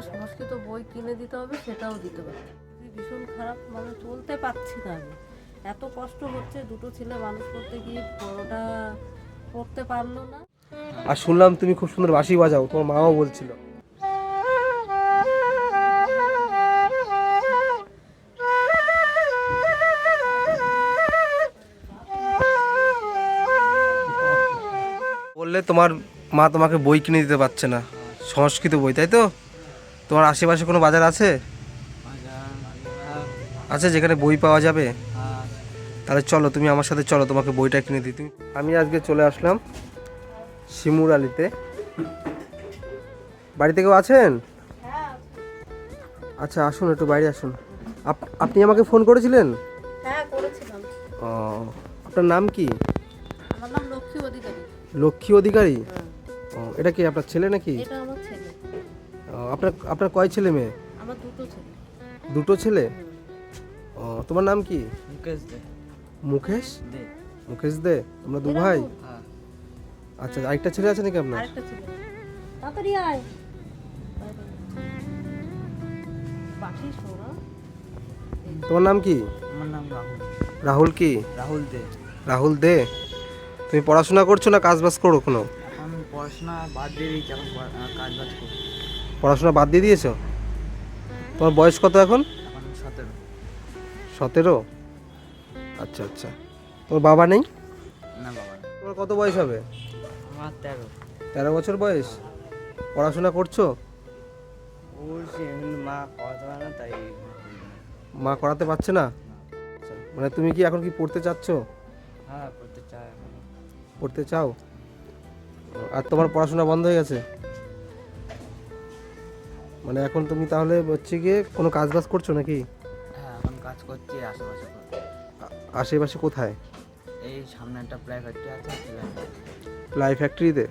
একটা সংস্কৃত বই কিনে দিতে হবে, সেটাও দিতে হবে। ভীষণ খারাপ মানে চলতে পারছি না আমি। এত কষ্ট হচ্ছে, দুটো ছেলে মানুষ করতে গিয়ে বড়টা করতে পারল না। আর শুনলাম তুমি খুব সুন্দর বাঁশি বাজাও, তোমার মাও বলছিল। বললে তোমার মা তোমাকে বই কিনে দিতে পারছে না, সংস্কৃত বই, তাই তো? তোমার আশেপাশে কোনো বাজার আছে? আছে যেখানে বই পাওয়া যাবে? তাহলে চলো তুমি আমার সাথে চলো তোমাকে বইটা কিনে দিই। তুমি আমি আজকে চলে আসলাম শিমুর আলিতে। বাড়িতে কেউ আছেন? আচ্ছা আসুন একটু বাইরে আসুন। আপ- আপনি আমাকে ফোন করেছিলেন? হ্যাঁ ও আপনার নাম কি? লক্ষ্মী অধিকারী। ও এটা কি আপনার ছেলে নাকি? আপনার আপনার কয় ছেলে মেয়ে? আমার দুটো ছেলে। দুটো ছেলে? ও তোমার নাম কি? মুকেশ দে। মুকেশ? দে। মুকেশ দে তোমরা দু ভাই? আচ্ছা আরেকটা ছেলে আছে নাকি আপনার? আরেকটা ছেলে। তাড়াতাড়ি আয়। তোমার নাম কি? আমার নাম রাহুল। রাহুল কি? রাহুল দে। রাহুল দে। তুমি পড়াশোনা করছ না কাজ বাজ করো কোনো এখন পড়াশোনা বাদ দিয়ে দিয়েছি এখন কাজ বাজ করি। পড়াশোনা বাদ দিয়ে দিয়েছ? তোমার বয়স কত এখন? সতেরো। সতেরো আচ্ছা আচ্ছা। তোর বাবা নেই? না বাবা তোমার কত বয়স হবে? আমার তেরো। তেরো বছর বয়স? পড়াশোনা করছ? মা পারে না তাই মা করাতে পারছে না? আচ্ছা, মানে তুমি কি এখন কি পড়তে চাচ্ছ? হ্যাঁ পড়তে চাও? আর তোমার পড়াশোনা বন্ধ হয়ে গেছে? মানে এখন তুমি তাহলে হচ্ছে গিয়ে কোনো কাজ বাজ করছ নাকি? হ্যাঁ এখন কাজ করছি আশেপাশে আশেপাশে কোথায়? এই সামনে একটা প্রায় ফ্যাক্টরি আছে প্লাই ফ্যাক্টরিতে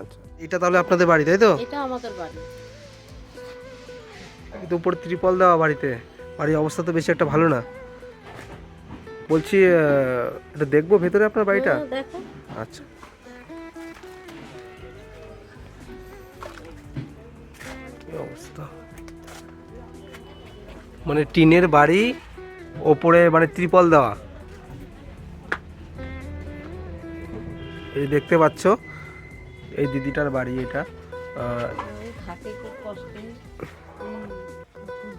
আচ্ছা এটা তাহলে আপনাদের বাড়ি তাই তো? এটা আমাদের বাড়ি। কিন্তু উপরে ত্রিপল দেওয়া বাড়িতে। বাড়ির অবস্থা তো বেশি একটা ভালো না। বলছি এটা দেখব ভেতরে আপনার বাড়িটা? আচ্ছা। মানে টিনের বাড়ি ওপরে মানে ত্রিপল দেওয়া। এই দেখতে পাচ্ছ, এই দিদিটার বাড়ি এটা।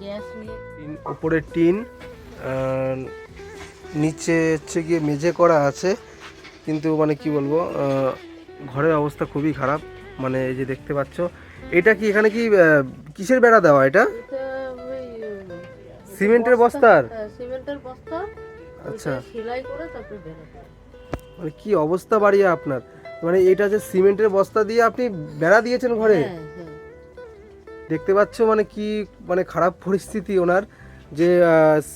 নিয়ে টিন নিচে হচ্ছে গিয়ে মেঝে করা আছে। কিন্তু মানে কি বলব ঘরের অবস্থা খুবই খারাপ। মানে এই যে দেখতে পাচ্ছ, এটা কি এখানে কি কিসের বেড়া দেওয়া এটা সিমেন্টের বস্তার? হ্যাঁ, সিমেন্টের বস্তা আচ্ছা। সেলাই করে তারপরে বেরোতে মানে কি অবস্থা বাড়িয়ে আপনার? মানে এটা যে সিমেন্টের বস্তা দিয়ে আপনি বেড়া দিয়েছেন ঘরে? হ্যাঁ হ্যাঁ। দেখতে পাচ্ছ মানে কি মানে খারাপ পরিস্থিতি ওনার যে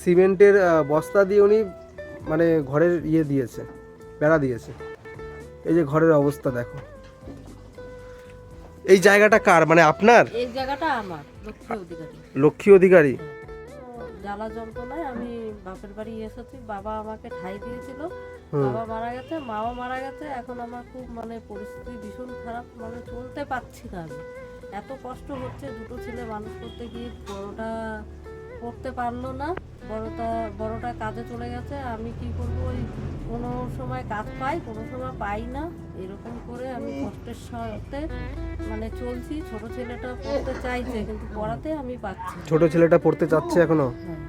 সিমেন্টের বস্তা দিয়ে উনি মানে ঘরের ইয়ে দিয়েছে বেড়া দিয়েছে। এই যে ঘরের অবস্থা দেখো। এই জায়গাটা কার? মানে আপনার? এই জায়গাটা আমার লক্ষ্মী অধিকারী। লক্ষ্মী অধিকারী? জ্বালা যন্ত্রণায় আমি বাপের বাড়ি এসেছি। বাবা আমাকে ঠাই দিয়েছিল। বাবা মারা গেছে মাও মারা গেছে। এখন আমার খুব মানে পরিস্থিতি ভীষণ খারাপ। মানে চলতে পারছি না আমি। এত কষ্ট হচ্ছে দুটো ছেলে মানুষ করতে গিয়ে বড়টা করতে পারল না। বড়টা বড়টা কাজে চলে গেছে। আমি কি করব ওই কোনো সময় কাজ পাই কোনো সময় পাই না। এরকম করে আমি কষ্টের সাথে মানে চলছি। ছোট ছেলেটা পড়তে চাইছে কিন্তু পড়াতে আমি পাচ্ছি। ছোট ছেলেটা পড়তে চাচ্ছে এখনও? হ্যাঁ।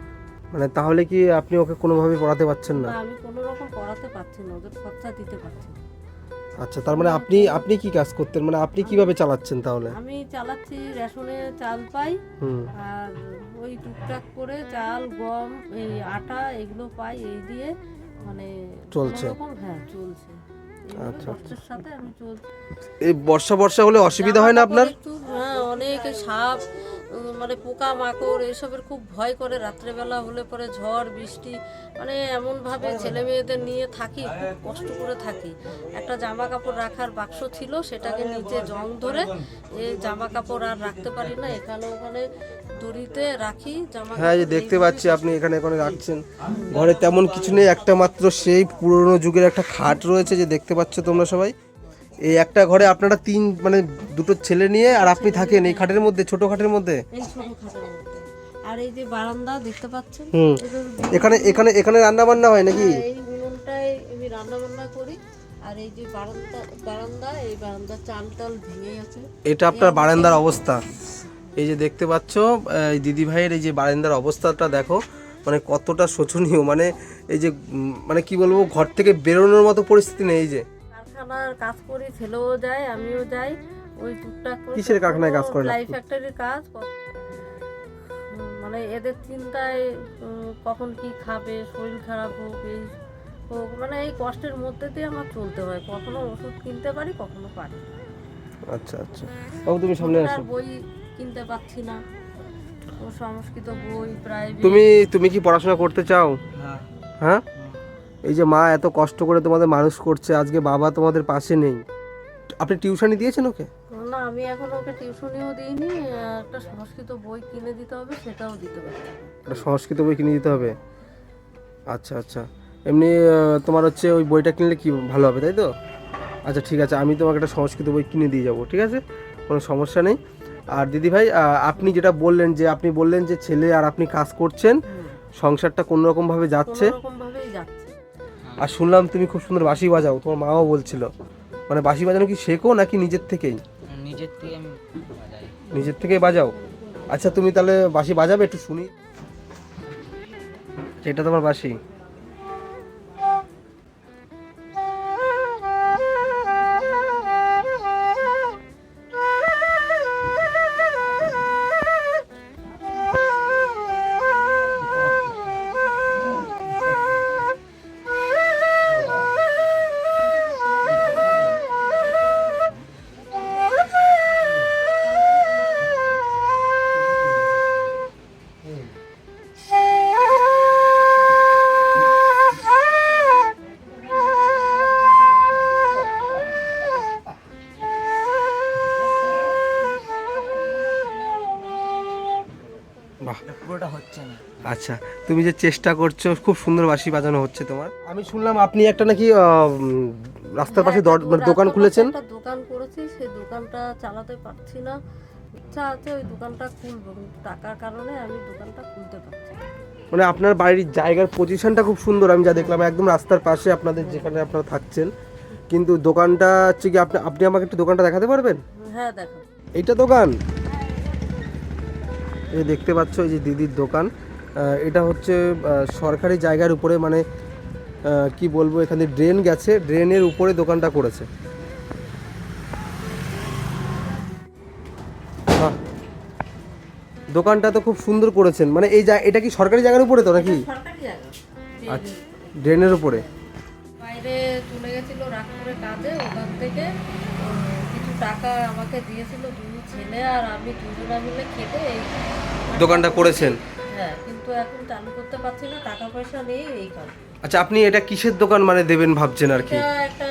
মানে তাহলে কি আপনি ওকে কোনোভাবে পড়াতে পারছেন না? না আমি কোনো রকম পড়াতে পারছি না। ওদের খরচা দিতে পারছি না। আচ্ছা তার মানে আপনি আপনি কি কাজ করতেন? মানে আপনি কীভাবে চালাচ্ছেন তাহলে? আমি চালাচ্ছি রেশনে চাল পাই। হুম। আর ওই টুকটাক করে চাল গম এই আটা এগুলো পাই এই দিয়ে মানে চলছে। হ্যাঁ চলছে। আচ্ছা, এই বর্ষা বর্ষা হলে অসুবিধা হয় না আপনার? হ্যাঁ অনেক সাপ মানে পোকা মাকড় এসবের খুব ভয় করে। রাত্রেবেলা হলে পরে ঝড় বৃষ্টি মানে এমনভাবে ছেলে মেয়েদের নিয়ে থাকি খুব কষ্ট করে থাকি। একটা জামা কাপড় রাখার বাক্স ছিল সেটাকে নিচে জং ধরে এই জামা কাপড় আর রাখতে পারি না। এখানে ওখানে দড়িতে রাখি জামা হ্যাঁ যে দেখতে পাচ্ছি আপনি এখানে এখানে রাখছেন। ঘরে তেমন কিছু নেই একটা মাত্র সেই পুরনো যুগের একটা খাট রয়েছে যে দেখতে পাচ্ছ তোমরা সবাই। এই একটা ঘরে আপনারা তিন মানে দুটো ছেলে নিয়ে আর আপনি থাকেন এই খাটের মধ্যে ছোট খাটের মধ্যে? এই ছোট খাটের মধ্যে। আর এই যে বারান্দা দেখতে পাচ্ছেন? হুম। এখানে এখানে এখানে রান্না বান্না হয় নাকি? হ্যাঁ, এই উনুনটায় আমি রান্না বান্না করি। আর এই যে বারান্দা বারান্দা এই বারান্দা চাল টাল ভেঙে আছে এটা আপনার বারান্দার অবস্থা। এই যে দেখতে পাচ্ছ এই দিদি ভাইয়ের এই যে বারান্দার অবস্থাটা দেখো মানে কতটা শোচনীয়। মানে এই যে মানে কি বলব ঘর থেকে বেরোনোর মতো পরিস্থিতি নেই এই যে। কারখানার কাজ করি ছেলেও যায় আমিও যাই। ওই টুকটাক করে কিসের কারখানায় কাজ করেন আপনি? ফ্যাক্টরির কাজ মানে এদের চিন্তায় কখন কি খাবে শরীর খারাপ হোক এই হোক মানে এই কষ্টের মধ্যে দিয়ে আমার চলতে হয়। কখনো ওষুধ কিনতে পারি কখনো পারি আচ্ছা আচ্ছা। বাবু তুমি সামনে আসো। বই কিনতে পাচ্ছি না। ও সংস্কৃত বই প্রায় তুমি তুমি কি পড়াশোনা করতে চাও? হ্যাঁ। হ্যাঁ? এই যে মা এত কষ্ট করে তোমাদের মানুষ করছে আজকে বাবা তোমাদের পাশে নেই। আপনি টিউশনি দিয়েছেন ওকে? না আমি এখন ওকে টিউশনিও দিইনি একটা সংস্কৃত বই কিনে দিতে হবে সেটাও দিতে না। একটা সংস্কৃত বই কিনে দিতে হবে? আচ্ছা আচ্ছা। এমনি তোমার হচ্ছে ওই বইটা কিনলে কি ভালো হবে তাই তো? আচ্ছা ঠিক আছে আমি তোমাকে একটা সংস্কৃত বই কিনে দিয়ে যাব ঠিক আছে? কোনো সমস্যা নেই। আর দিদি ভাই আপনি যেটা বললেন যে আপনি বললেন যে ছেলে আর আপনি কাজ করছেন সংসারটা কোনো রকম ভাবে যাচ্ছে। কোনোরকম যাচ্ছে আর শুনলাম তুমি খুব সুন্দর বাঁশি বাজাও তোমার মাও বলছিল। মানে বাঁশি বাজানো কি শেখো নাকি নিজের থেকেই? নিজের থেকে আমি বাজাই। নিজের থেকেই বাজাও? আচ্ছা তুমি তাহলে বাঁশি বাজাবে একটু শুনি। এটা তোমার বাঁশি। আচ্ছা তুমি যে চেষ্টা করছ খুব সুন্দর বাঁশি বাজানো হচ্ছে তোমার। আমি শুনলাম আপনি একটা নাকি রাস্তার পাশে দর- মানে দোকান খুলেছেন? দোকান করেছি সেই দোকানটা চালাতে পারছি না। ইচ্ছা আছে ওই দোকানটা খুলবো কিন্তু টাকার কারণে আমি দোকানটা খুলতে পারছি মানে আপনার বাড়ির জায়গার পজিশনটা খুব সুন্দর আমি যা দেখলাম একদম রাস্তার পাশে আপনাদের যেখানে আপনারা থাকছেন। কিন্তু দোকানটা হচ্ছে কি আপনি আপনি আমাকে একটু দোকানটা দেখাতে পারবেন? হ্যাঁ দেখো এইটা দোকান? এই দেখতে পাচ্ছ এই যে দিদির দোকান। এটা হচ্ছে সরকারি জায়গার উপরে মানে কি বলব এখানে ড্রেন গেছে ড্রেনের উপরে দোকানটা করেছে। দোকানটা তো খুব সুন্দর করেছেন। মানে এই জায়গা এটা কি সরকারি জায়গার উপরে তো নাকি? আচ্ছা ড্রেনের উপরে। বাইরে চলে গেছিল রাগপুরে কাজে ওখান থেকে কিছু টাকা আমাকে দিয়েছিল দুই ছেলে আর আমি দুজনা মিলে খেটে দোকানটা করেছেন। হ্যাঁ কিন্তু এখন চালু করতে পারছি না টাকা পয়সা নেই এই কারণে। আচ্ছা আপনি এটা কিসের দোকান মানে দেবেন ভাবছেন আর কি? এটা একটা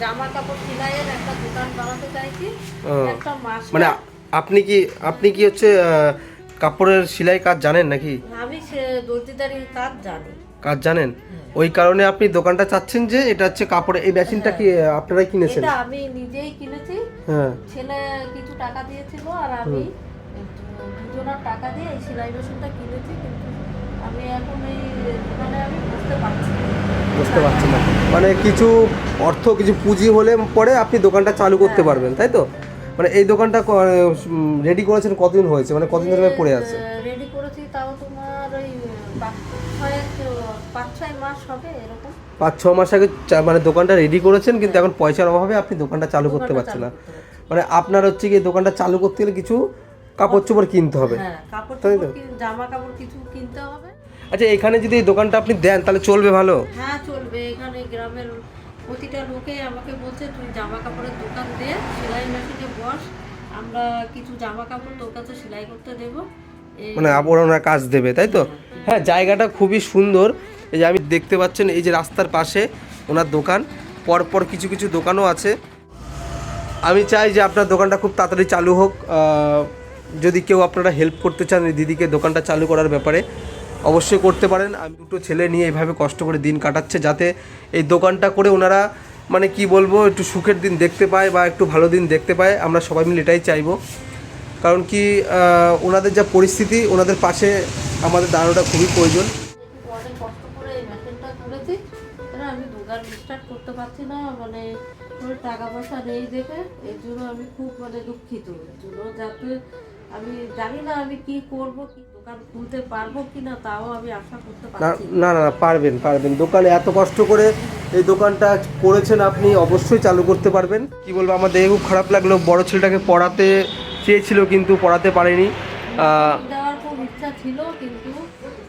জামা কাপড় সেলাইয়ের একটা দোকান বানাতে চাইছি। ও, একটা মাস মানে আপনি কি আপনি কি হচ্ছে আহ, কাপড়ের সেলাই কাজ জানেন নাকি? আমি সে কাজ জানি। কাজ জানেন? ওই কারণে আপনি দোকানটা চাচ্ছেন যে এটা হচ্ছে কাপড়ের এই মেশিনটা কি আহ, আপনারাই কিনেছেন? এটা আমি নিজেই কিনেছি। হ্যাঁ। ছেলে কিছু টাকা দিয়েছিল আর আমি দুজনের টাকা দিয়ে এই সেলাই মেশিনটা কিনেছি কিন্তু আমি এখন এই দোকানে আমি বসতে পারছি বুঝতে পারছি না। মানে কিছু অর্থ কিছু পুঁজি হলে পরে আপনি দোকানটা চালু করতে পারবেন তাই তো? মানে এই দোকানটা রেডি করেছেন কতদিন হয়েছে? মানে কতদিন ধরে পড়ে আছে? রেডি করেছি তাও তোমার ওই পাঁচ ছয় মাস হবে এরকম। পাঁচ ছ মাস আগে মানে দোকানটা রেডি করেছেন কিন্তু এখন পয়সার অভাবে আপনি দোকানটা চালু করতে পারছেন না। মানে আপনার হচ্ছে গিয়ে দোকানটা চালু করতে গেলে কিছু কাপড় চোপড় কিনতে হবে। হ্যাঁ কাপড় চোপড় জামা কাপড় কিছু কিনতে হবে। আচ্ছা এখানে যদি এই দোকানটা আপনি দেন তাহলে চলবে ভালো? হ্যাঁ চলবে। এখানে গ্রামের প্রতিটা লোকে আমাকে বলছে তুই জামা কাপড়ের দোকান দে সেলাই মেশিনে বস। আমরা কিছু জামা কাপড় তোর কাছে সেলাই করতে দেবো। মানে কাজ দেবে তাই তো? হ্যাঁ জায়গাটা খুবই সুন্দর। এই যে আমি দেখতে পাচ্ছেন এই যে রাস্তার পাশে ওনার দোকান। পরপর কিছু কিছু দোকানও আছে। আমি চাই যে আপনার দোকানটা খুব তাড়াতাড়ি চালু হোক। যদি কেউ আপনারা হেল্প করতে চান দিদিকে দোকানটা চালু করার ব্যাপারে, অবশ্যই করতে পারেন। আমি দুটো ছেলে নিয়ে এইভাবে কষ্ট করে দিন কাটাচ্ছে যাতে এই দোকানটা করে ওনারা মানে কি বলব, একটু সুখের দিন দেখতে পায় বা একটু ভালো দিন দেখতে পায়। আমরা সবাই মিলে এটাই চাইব। কারণ কি ওনাদের যা পরিস্থিতি, ওনাদের পাশে আমাদের দাঁড়ানোটা খুবই প্রয়োজন। মানে টাকা পয়সা নেই দেখে, এর জন্য আমি খুব মানে দুঃখিত। জন্য যাতে আমি জানি না আমি কি করব কি দোকান খুলতে পারব কি না তাও আমি আশা করতে পারছি না। না না না, পারবেন পারবেন। দোকানে এত কষ্ট করে এই দোকানটা করেছেন আপনি অবশ্যই চালু করতে পারবেন। কি বলব আমার দেখে খুব খারাপ লাগল। বড় ছেলেটাকে পড়াতে চেয়েছিল কিন্তু পড়াতে পারেনি। দেওয়ার খুব ইচ্ছা ছিল কিন্তু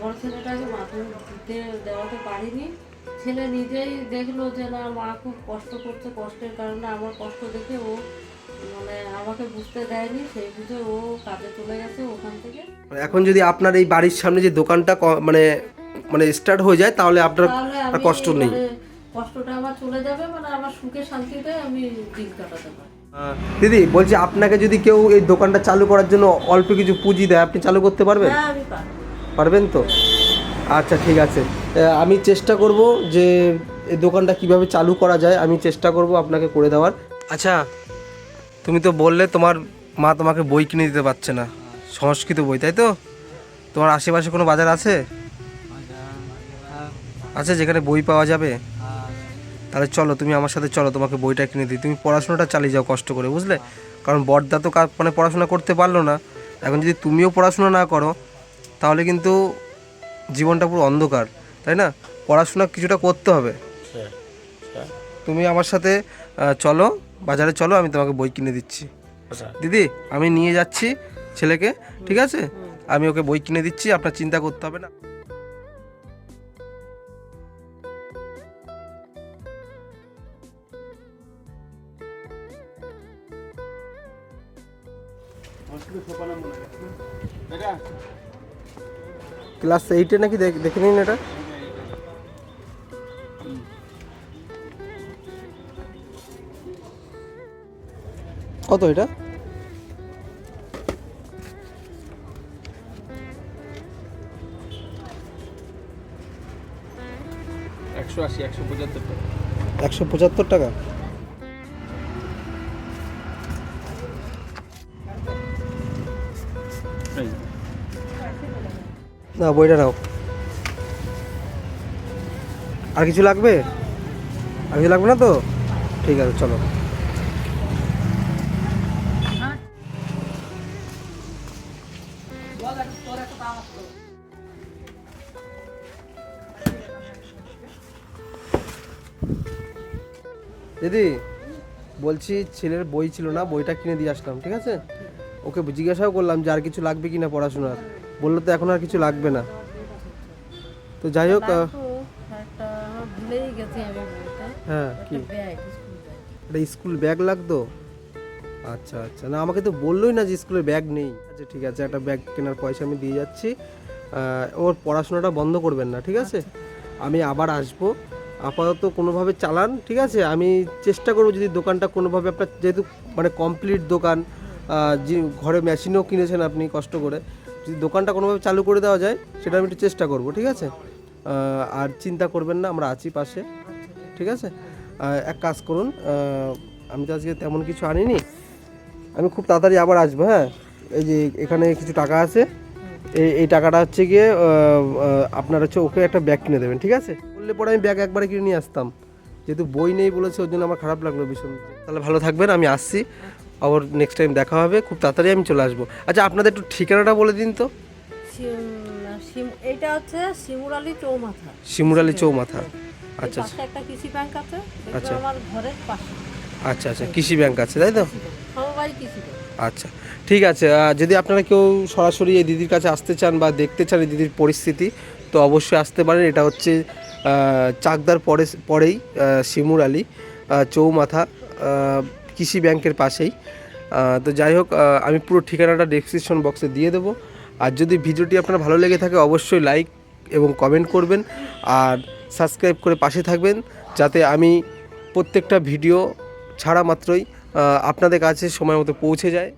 বড় ছেলেটাকে মাধ্যমিক দিতে দেওয়াতে পারিনি। ছেলে নিজেই দেখল যে না মা খুব কষ্ট করছে কষ্টের কারণে আমার কষ্ট দেখে ও মানে আমাকে বুঝতে দেয়নি সেই বুঝে ও কাজে চলে গেছে ওখান থেকে। এখন যদি আপনার এই বাড়ির সামনে যে দোকানটা মানে মানে স্টার্ট হয়ে যায় তাহলে আপনার আর কষ্ট নেই। মানে কষ্টটা আমার চলে যাবে মানে আমার সুখে শান্তিতে আমি দিন কাটাতে পারব। দিদি বলছি আপনাকে যদি কেউ এই দোকানটা চালু করার জন্য অল্প কিছু পুঁজি দেয় আপনি চালু করতে পারবেন? হ্যাঁ পারবেন তো? আচ্ছা ঠিক আছে। আমি চেষ্টা করব যে এই দোকানটা কীভাবে চালু করা যায় আমি চেষ্টা করব আপনাকে করে দেওয়ার। আচ্ছা তুমি তো বললে তোমার মা তোমাকে বই কিনে দিতে পারছে না। সংস্কৃত বই তাই তো? তোমার আশেপাশে কোনো বাজার আছে? আছে যেখানে বই পাওয়া যাবে? তাহলে চলো তুমি আমার সাথে চলো তোমাকে বইটা কিনে দিই। তুমি পড়াশোনাটা চালিয়ে যাও কষ্ট করে বুঝলে? কারণ বড়দা তো মানে পড়াশোনা করতে পারল না। এখন যদি তুমিও পড়াশোনা না করো তাহলে কিন্তু জীবনটা পুরো অন্ধকার তাই না? পড়াশোনা কিছুটা করতে হবে। তুমি আমার সাথে চলো। বাজারে চলো আমি তোমাকে বই কিনে দিচ্ছি। দিদি আমি নিয়ে যাচ্ছি ছেলেকে ঠিক আছে? আমি ওকে বই কিনে দিচ্ছি আপনার চিন্তা করতে হবে না। ক্লাস এইটে নাকি দেখ- দেখে নিন এটা। কত এটা? একশো পঁচাত্তর টাকা। না বইটা নাও। আর কিছু লাগবে? আর কিছু লাগবে না তো? ঠিক আছে চলো। দিদি বলছি ছেলের বই ছিল না বইটা কিনে দিয়ে আসলাম ঠিক আছে? ওকে জিজ্ঞাসাও করলাম যে আর কিছু লাগবে কি না পড়াশোনার। বলল তো এখন আর কিছু লাগবে না। তো যাই হোক হ্যাঁ কি? ব্যাগ স্কুল ব্যাগ স্কুল লাগতো? আচ্ছা আচ্ছা। না আমাকে তো বললোই না যে স্কুলের ব্যাগ নেই। আচ্ছা ঠিক আছে একটা ব্যাগ কেনার পয়সা আমি দিয়ে যাচ্ছি। ওর পড়াশোনাটা বন্ধ করবেন না ঠিক আছে? আমি আবার আসব। আপাতত কোনোভাবে চালান, ঠিক আছে? আমি চেষ্টা করব যদি দোকানটা কোনোভাবে আপনার, যেহেতু মানে কমপ্লিট দোকান ঘরে মেশিনও কিনেছেন আপনি কষ্ট করে, যদি দোকানটা কোনোভাবে চালু করে দেওয়া যায়, সেটা আমি একটু চেষ্টা করব, ঠিক আছে? আর চিন্তা করবেন না, আমরা আছি পাশে, ঠিক আছে? এক কাজ করুন আমি তো আজকে তেমন কিছু আনিনি, আমি খুব তাড়াতাড়ি আবার আসব হ্যাঁ? এই যে এখানে কিছু টাকা আছে, এই এই টাকাটা হচ্ছে গিয়ে আপনার হচ্ছে ওকে একটা ব্যাগ কিনে দেবেন, ঠিক আছে? বললে পরে আমি ব্যাগ একবারে কিনে নিয়ে আসতাম। যেহেতু বই নেই বলেছে ওর জন্য আমার খারাপ লাগল ভীষণ। তাহলে ভালো থাকবেন আমি আসছি। আবার নেক্সট টাইম দেখা হবে খুব তাড়াতাড়ি আমি চলে আসব। আচ্ছা আপনাদের একটু ঠিকানাটা বলে দিন তো। এটা হচ্ছে শিমুরালি চৌমাথা। শিমুরালি চৌমাথা। আচ্ছা আচ্ছা। একটা কৃষি ব্যাংক আছে আচ্ছা। আমার ঘরের পাশে। আচ্ছা আচ্ছা কৃষি ব্যাংক আছে তাই তো? আচ্ছা ঠিক আছে। যদি আপনারা কেউ সরাসরি এই দিদির কাছে আসতে চান বা দেখতে চান এই দিদির পরিস্থিতি তো অবশ্যই আসতে পারেন। এটা হচ্ছে চাকদার পরে পরেই শিমুর আলী চৌমাথা কৃষি ব্যাংকের পাশেই। তো যাই হোক আমি পুরো ঠিকানাটা ডেসক্রিপশন বক্সে দিয়ে দেবো। আর যদি ভিডিওটি আপনার ভালো লেগে থাকে, অবশ্যই লাইক এবং কমেন্ট করবেন। আর সাবস্ক্রাইব করে পাশে থাকবেন, যাতে আমি প্রত্যেকটা ভিডিও ছাড়া মাত্রই আপনাদের কাছে সময় মতো পৌঁছে যায়।